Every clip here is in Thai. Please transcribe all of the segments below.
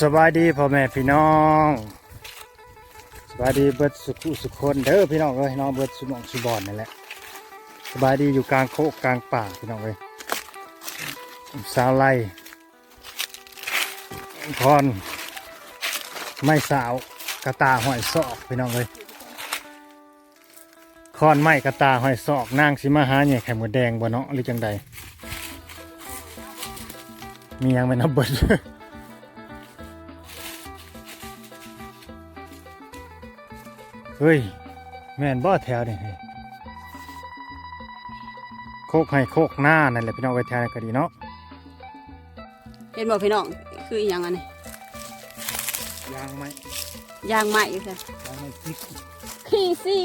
สบายดีพ่อแม่พี่น้องสบายดีเบิดสุขุสุขคนเด้อพี่น้องเอ้ยน้องเบิดสุมองสุบอนนั่นแหละสบายดีอยู่กลางโคกกลางป่าพี่น้องเอ้ยสาวไล่พรไม่สาวกระตาหอยซอกพี่น้องเอ้ยคอนไม้กระตาหอยซอกนางสิมาหาเนี่ยไข่หมดแดงบ่เนาะหรือจังใดมียังเป็นนับเบิด เฮ้ย แม่นบ่แถวนี่เฮ้ยโคกให้โคกหน้านั่นแหละพี่น้องไว้แถวนั้นก็ดีเนาะเห็นบอกพี่น้องคืออหย่างอันนี้ยางไหมยางใหม่ค่ะยางไม่คิดขี้ซี่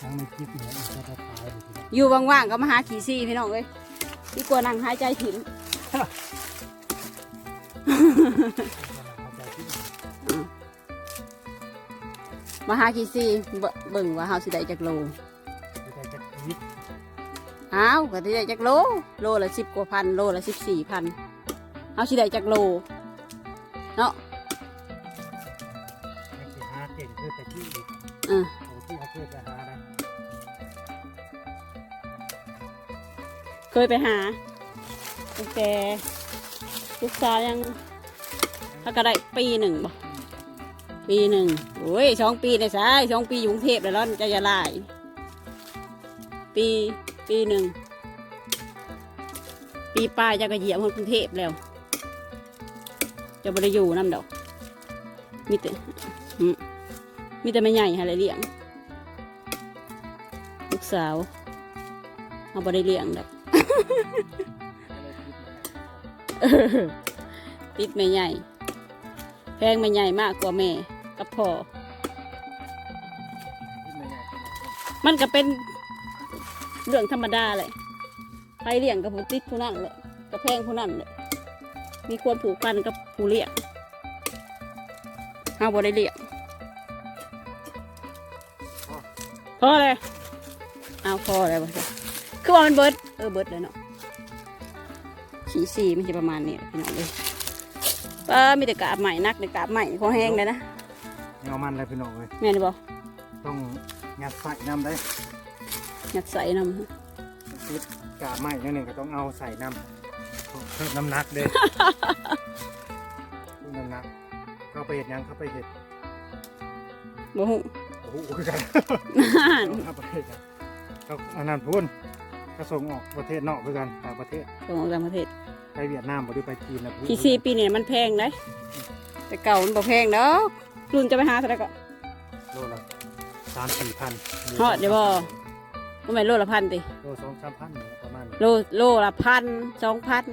ยางไม่คิดเนี่ยมันจะตายเลยพี่น้องอยู่ว่างๆก็มาหาขี้ซี่พี่น้องเอ้ยดีกว่านั่งหายใจถิ่ม มาหาขี้ซี่เบิ่เบิ่งว่าเฮาสิได้จักโลเอาใจจะคิดอ้าวก็สิได้จักโล โลละสิบกว่าพันโลละสิบสี่พันเฮาสิได้จักโลเนาะยังสิหาเก่งคือแต่ที่อีกอือเอาที่เขาช่วยไปหาได้เคยไปหาตั้งแต่ลูกสาวยังถ้าก็ได้ปีหนึ่งบ่ ปีหนึ่งโอ้ยสองปีเนี่ยสายสองปีอยู่กรุงเทพแล้วร้อนจะยาลายปีปีหนึ่งปีป้ายจะกระเหยียบคนกรุงเทพแล้ว จะบริอยู่น้ำดอกมีแต่มีแต่ไม่ใหญ่ฮะเลยเลี้ยงลูกสาวเอาบริเลี้ยงดอกติดไม่ใหญ่แพงไม่ใหญ่มากกว่าแม่ กับพ่อคิดไม่ใหญ่มันก็เป็นเรื่องธรรมดาเลยใครเลี้ยงกับผู้ติดผู้นั่นเลยกับแพงผู้นั่นเลยมีความผูกพันกับผู้เลี้ยงเอาบ่ได้เลี้ยงพอเลยเอาพอเลยบ่จ้ะคือว่ามันเบิดเออเบิดเลยเนาะขี่สี่มันจะประมาณนี้พี่น้องเลยป้ามีแต่กาบใหม่นักแต่กาบใหม่พอแห้งเลยนะ เงามันเลยพี่น้องเลยแม่นบอกต้องงัดใส่น้ำได้อยากใส่น้ติดกาบไม้นิดหนึ่งก็ต้องเอาใส่น้ำเพิ่มน้ำหนักเด้เพิ่มน้ำหนักเข้าไปเห็ดหยังเข้าไปเห็ดำบ่หูโอ้โหคือกันนั่นเข้าไปเห็ดอะก็อันนั้นพูนก็ส่งออกประเทศนอกคือกันต่างประเทศส่งออกต่างประเทศไปเวียดนามบ่ได้ไปจีนนะพูขี่ซีปีนี้มันแพงเลยแต่เก่ามันบ่แพงเนาะ รุ่นจะไปหาเท่าไหร่ก็โลละสามสี่พันฮอดเดี๋ยวบ่ก็ไม่นโลละพันติโลสองสามพันเนี่ยประมาณนี้โลโลละพันสองพัน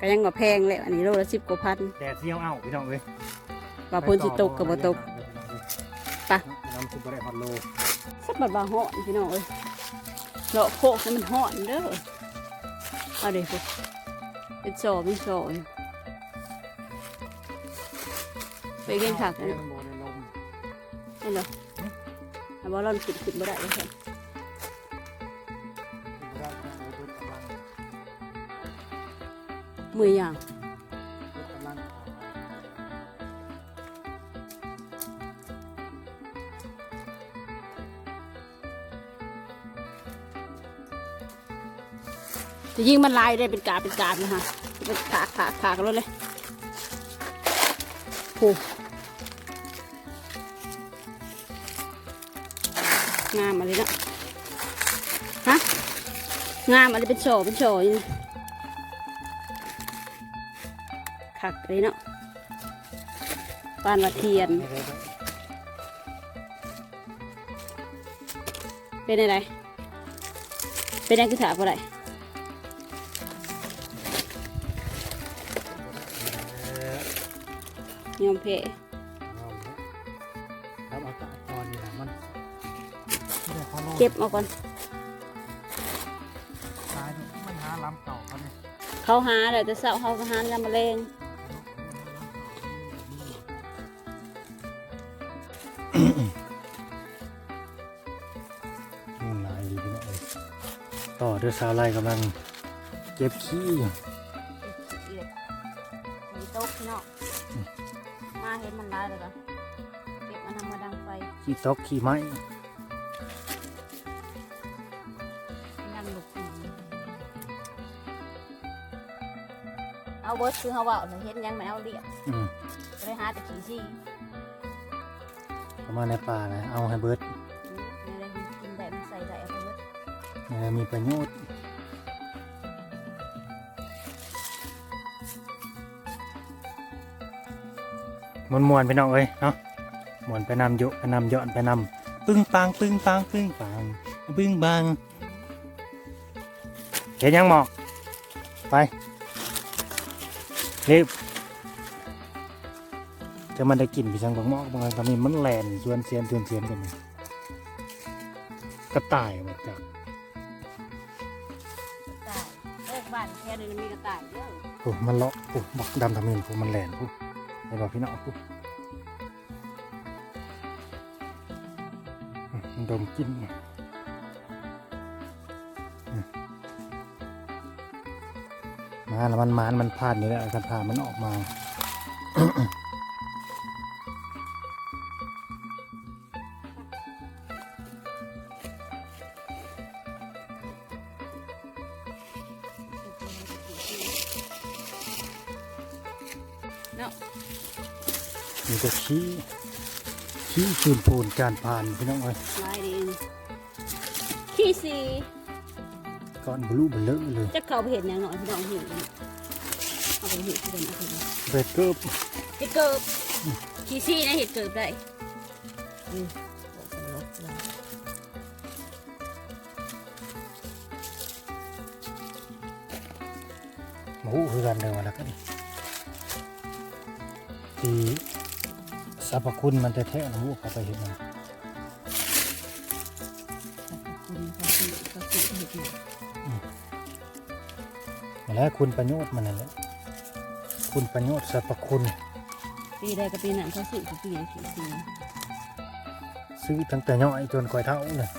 ก็ยังบ่แพงเลยอันนี้โลละสิบกว่าพันแดดเที่ยวเอ้าพี่น้องเอ้ยว่าพ้นสิตกกับบ่ตก ไป น้ำซุปบ่ได้ฮอตโลสักบัดว่าฮ้อนพี่น้องเอ้ยเลาะโคกให้มันฮ้อนเด้อเอาเด้พวกเป็นโซเป็นโซอยู่ ไปเก่งคักเอ้นะยมันบ่ได้ลมเห็นเหรอแต่ว่าเราขึ้นขึ้นบ่ได้เลยค่ะบ่ได้นะเอาเบิดกำลังมืออย่างเบิดกำลังจะยิงมันลายได้เป็นกาบเป็นกาบนะคะเป็นขากขากขากกันเลยโอ้ งามอะไรเนาะฮะงามอะไรเป็นโชว์เป็นโชว์อยู่นี่ขักเลยเนาะปานว่าเทียน เป็นอะไรเป็นอะไรคือถามอะไรยอมเพ เก็บมาก่อน ตายเนี่ยมันหาลำเก่าเขาเนี่ยเขาหาเลยแต่เสาเขาก็หาแล้วมาเลงนู่นนายดีพี่น้องเอ้ยต่อด้วยสาวไล่กำลังเก็บขี้อยู่เโต๊ะพี่น้องมาเห็นมันได้เลยก็เก็บมันนำมาดังไฟ ขี้ตกขี้ไม้ เอาเบิร์ดคือเขาว่าเห็นยังไม่เอาเรียกอืมไปหาแต่ขี้ซี่เข้ามาในป่านะเอาให้เบิดนี่เลยกินได้มันใส่ได้เอาไปเบิร์ดนี่มีประโยชน์มวนมวนๆไปน้องเอ้ยเนาะมวนไปนำโยไปนำย้อนไปนำปึ้งปังปึ้งปังปึ้งปังปึ้งบังเห็นยังหมอกไป รีบจะมันได้กลิ่นพี่ช่างของหมอกบางครั้งก็มีมันแหลนชวนเสียนเตือนเสียนกันนี่กระต่ายมาจากตายเลิกบ้านแค่นี้มีกระต่ายเยอะโอ้มันเลาะโอ้บอกดำทำเงินผมมันแหลนผู้ไอ้บอกพี่น้องผู้อืมมันดมกลินอื แล้วมันมานมันพลาดนี่แหละกันพามันออกมาเนาะมีแต่ขี้ขี้คืนโพนการผ่านพี่น้องเอ้ยลยขี้ซี ก้อนบลูเบลเลอเลยจะเข้าไปเห็นอย่างหน่อยพี่น้องเห็นเอาไปเห็นที่เป็นอะไรนะเบ็ดเกิบเห็ดเกิบขี้ซีนะเห็ดเกิบได้อืมบอกกันลบเลยหมูคือกันเดิมแล้วก็นี่ที่สรรพคุณมันจะแท้ๆนะหมูเข้าไปเห็นมัน แหละคุณประโยชน์มันนั่นแหละคุณประโยชน์สรรพคุณ ปีใดกับปีนั้นเขาสิทุกปีเลยขี้ซีซื้อตั้งแต่ย่อยจนกว่าเท่าเลย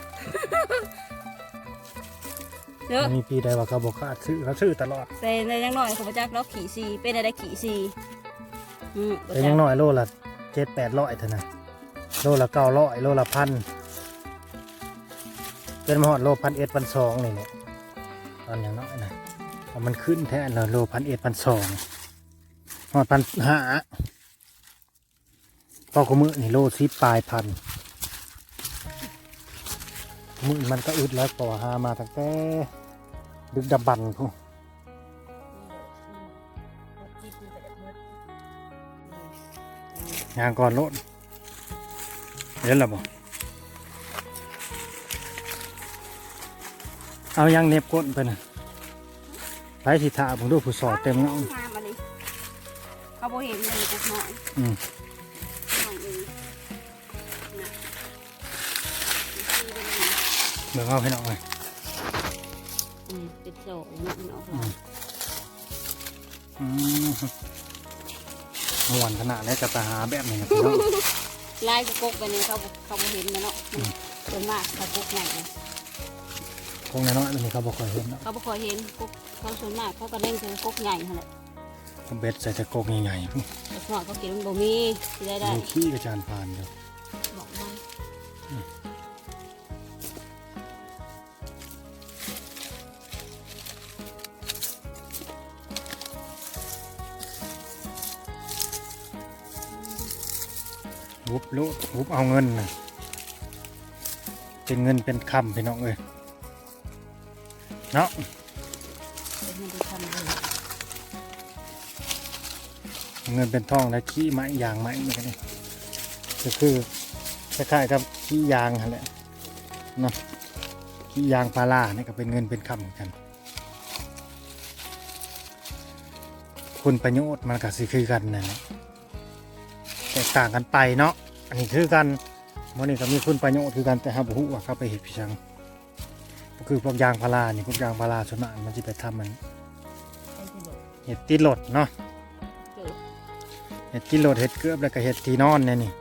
เยอะไม่มีปีใดว่าเขาบอกขาดซื้อเขาซื้อตลอดแต่ในยังหน่อยเขาประจักษ์แล้วขี่ซีเป็นอะไรขี่ซีอืมแต่ยังน้อยโลละเจ็ดแปดร้อยเท่านั้นโลละเก้าร้อยโลละพันเป็นมหอดโลพันเอ็ดพันสองนี่เนี่ยตอนอย่างน้อยนะเอา มันขึ้นแท้เราโลพันเอ็ดพันสองหอดพันห้าพอขมือนี่โลสิปลายพันมือมันก็อึดแล้วต่อหามาตั้งแต่ดึกดำบันพูยางก่อนโลดเห็นแล้วบ่เอายางเน็บก้นไปนะ ไปสิท่าผมดูผู้สอดเต็มเงามามาดิเขาบอเห็นเลยกุ๊กน้อยอืมน้องเองนะขี่ซีเป็นยังไงเบิ่งเอาให้น้องเลยอืมเป็นโซ่เนาะมันออกมาอืมม่วนขนาดแล้วจะไปหาแบบนี้นะพี่น้องลายกระกกไปเนี่ยเขาบ่เขาบอเห็นนะเนาะส่วนมากเขากุ๊กใหญ่เลย คงน้อยๆมันนี่เขาบอกเคยเห็นเนาะเขาบ่ค่อยเห็นกุ๊กเขาส่วนมากเขาก็เล่นคือกุ๊กใหญ่นั่นแหละเขาเบ็ดใส่แต่โกกใหญ่ๆพุ่งแต่ส่วนมากเขากินมันบ่มีที่ได้ได้มันขี้กระจานผ่านเดียวบอกมันวุบโลดวุบเอาเงินนะเป็นเงินเป็นคำพี่น้องเอ้ย เนาะเงินเป็นทองและขี้ไม้ยางไม้นี่ก็ได้ก็คือคล้ายๆกับขี้ยางนั่นแหละเนาะขี้ยางพารานี่ก็เป็นเงินเป็นคำเหมือนกัน คุณประโยชน์มันก็สิคือกันนั่นแหละแตกต่างกันไปเนาะอันนี้คือกันมันนี่ก็มีคุณประโยชน์คือกันแต่หาบุหุว่าเข้าไปเห็ดพิชัง ก็คือพวกยางพาราเนี่ยพวกยางพาราส่วนมากมันจะไปทำมันเห็ดตีหลดเนาะเห็ดตีหลดเห็ดเกลือบแล้วก็เห็ดทีนอนเนี่ยนี่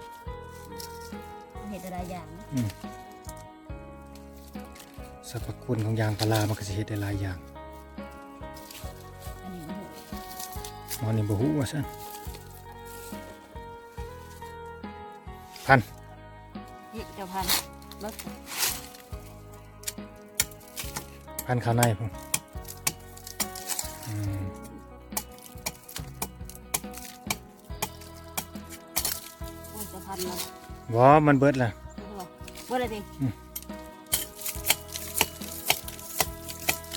เห็ดอะไรอย่างสรรพคุณของยางพารามันก็จะเห็ดหลายอย่างมอนิบ่ฮูว่าซั่นพันเห็ดเจ้าพันรถ ข้าวในพุ่นอืมโอ้ยจะพันเลยบ่มันเบิดละเบิกเลยดิ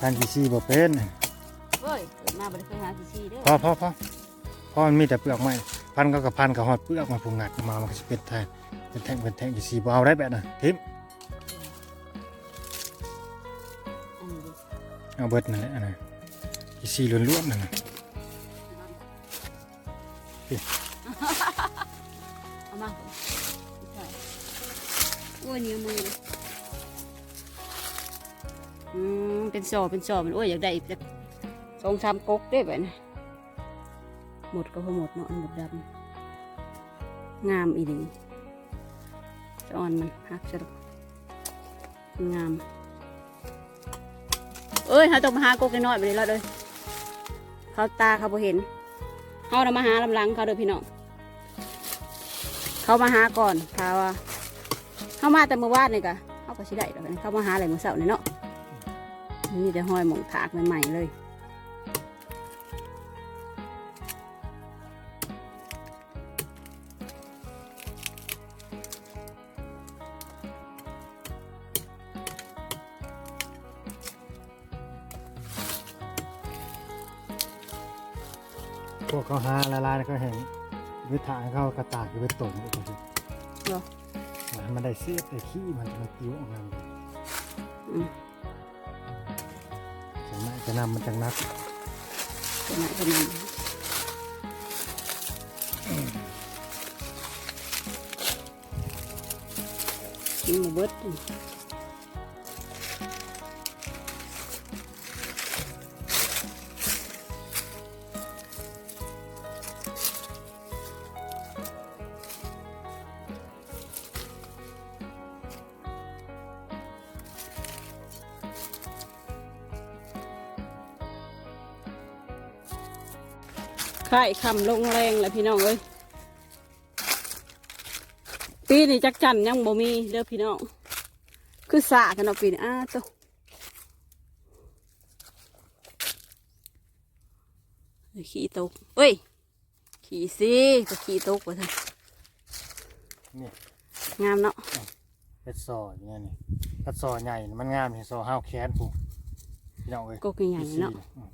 พันกี่ซี่บ่เป็นเฮ้ยเกิดมาบริเคยหาซีซีเด้อพอพอพอพอมันมีแต่เปลือกไม้พันก็กับพันกับหอดเปลือกมาพุงงัดออกมามันก็จะเป็นแทงเป็นแท่งเป็นแท่งกี่ซี่บ่เอาได้แบบน่ะทิม เอาเบิดนั่นแหละนนั้นกี่ซี่ล้วนๆนั่นน่ะเอามาอ้ยนิ้วมือเลยอืมเป็นสอบเป็นสอบมันอ้ยอยากได้อีกสักสองสามก๊กได้แบบนี้หมดก็พอหมดเนาะอันหมดดำงามอีหลีจะอ่อนมันหักจะงาม เอ้ยเขาต้องมาหากกน้อยๆไปเลยแล้วเลยเขาตาเขาบ่เห็นเขาเรามาหาลำลังเขาเด้อพี่น้องเขามาหาก่อนเขาว่าเขามาแต่เมื่อวานนี่กะเขาก็ชิได้ดอกเขามาหาอะไรเมื่อเสาร์นี่เนาะนี่จะห้อยหมองถากใหม่ๆเลย พวกเขาหาละลายแล้วก็แห้งวิถาให้เขากระตากอยู่ไปต้มอีกทีเหรอให้มันได้เสียดได้ขี้มันมันติ้วออกมาอืมใช่ไหมจะนำมันจังนักเป็นไงเป็นไงกินหมูเบิด นี่ไข่คำลงแรงเลยพี่น้องเอ้ยปีนี้จักจันยังบ่มีเด้อพี่น้องคือสากันเนาะปีนี้อ้าตัวขี่ตกเอ้ย ขี่สิก็ขี่ตกว่าท่นนี่งามเนาะเป็ดซออย่างเงี้ยนี่เป็ดซอใหญ่ มันงามเห็นซอห้าวแขนผูพี่น้องเอ้ยกกใหญ่ๆเนาะอืม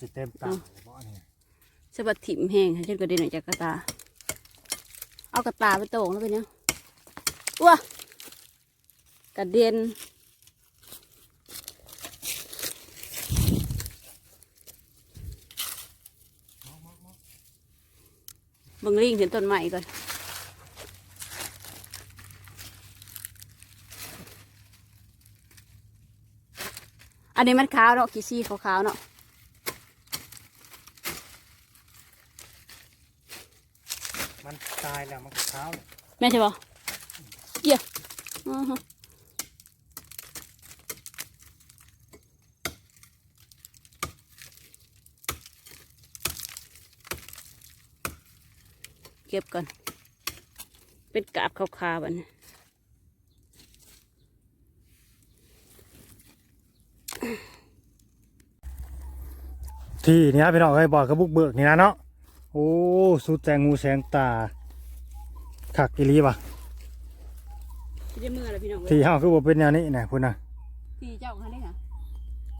สิเต็มตาเลยบ่นี่สะบัดถิ่มแห้งให้ฉันก็เดินออกจากกระตา เอากระตาไปโต่งแล้วเป็นยังว้ากระเด็นเบังลิงถึงต้นใหม่ก่อนอันนี้มันขาวเนาะขี้ซี่ขาวๆเนาะ มันตายแล้วมันก็เท้าแม่ใช่ปะเยี่ยอือฮึเก็บก่อน เป็นกาบขาวๆแบบนี้ที่นี่พี่น้องเอ้ยบอกกระบุกเบิกนี่นะเนาะ โอ้สุดแจงงูแสงตาขักอีหลีป่ะที่ได้มืออะไรพี่น้องเว้ยที่ห้าคือบ่เป็นแนวนี้นะพุ่นนะที่เจ้าเขาได้ค่ะ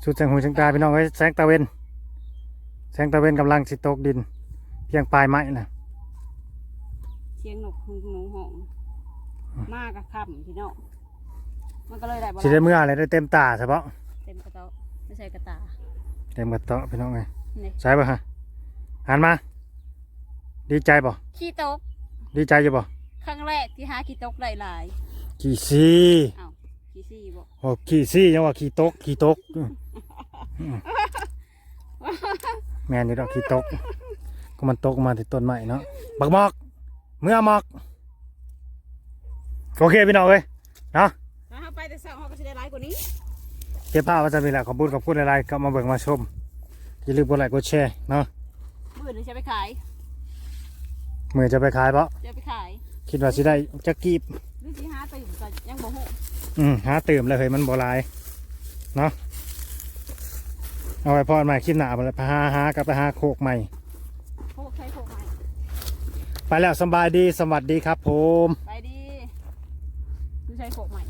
สุดแสงหูแสงตาพี่น้องเอ้ยแสงตะเวนแสงตะเวนกำลังสิตกดิน เพียงปลายไม้นะเชียงนกหงหนูหองมากกับคำพี่น้องมันก็เลยได้บ่สิได้ล่ะเมื่ออะไรได้เต็มตาใช่ปะเต็มกระเตาไม่ใช่กระตาเต็มกระเตาะพี่น้องเอ้ยนี่ใช่ป่ะฮะหันมา ดีใจป่ะขี้ตก ดีใจอยู่ป่ะครั้งแรกที่หาขี้ตกได้หลายขี่ซี่อ้าวขี้ซี่บอกโอ้ขี่ซี่ยังว่าขี่ตกขี่ตกอืมอืมแม่นอยู่ดอกขี่ตก ก็มันตกมาที่ต้นไม้เนาะบักหมอกเมื่อหมอกโอเคพี่น้องเอ้ยเนาะ ถ้าเขาไปแต่สองเขาก็จะได้หลายกว่านี้ เก็บภาพไว้จะมีแหละขอบคุณขอบคุณอะไรก็มาเบิ่งมาชมอย่าลืมกดไลค์กดแชร์เนาะ มื่อนี้จะไปขาย มือจะไปขายเพราะจะไปขายขคิดว่าสิได้จะกีบหรือสิหาตื่นก็ยังบ่ฮู้อืมหาตื่มเลยเฮ้ยมันโบหลายเนาะเอาไว้พอดใหม่คลิปหน้าไปเลยไปหาหากับไปหาโคกใหม่ โคกใช้โคกใหม่ไปแล้วสำบายดีสวัสดีครับผม ไปดีดูใช้โคกใหม่เยอะ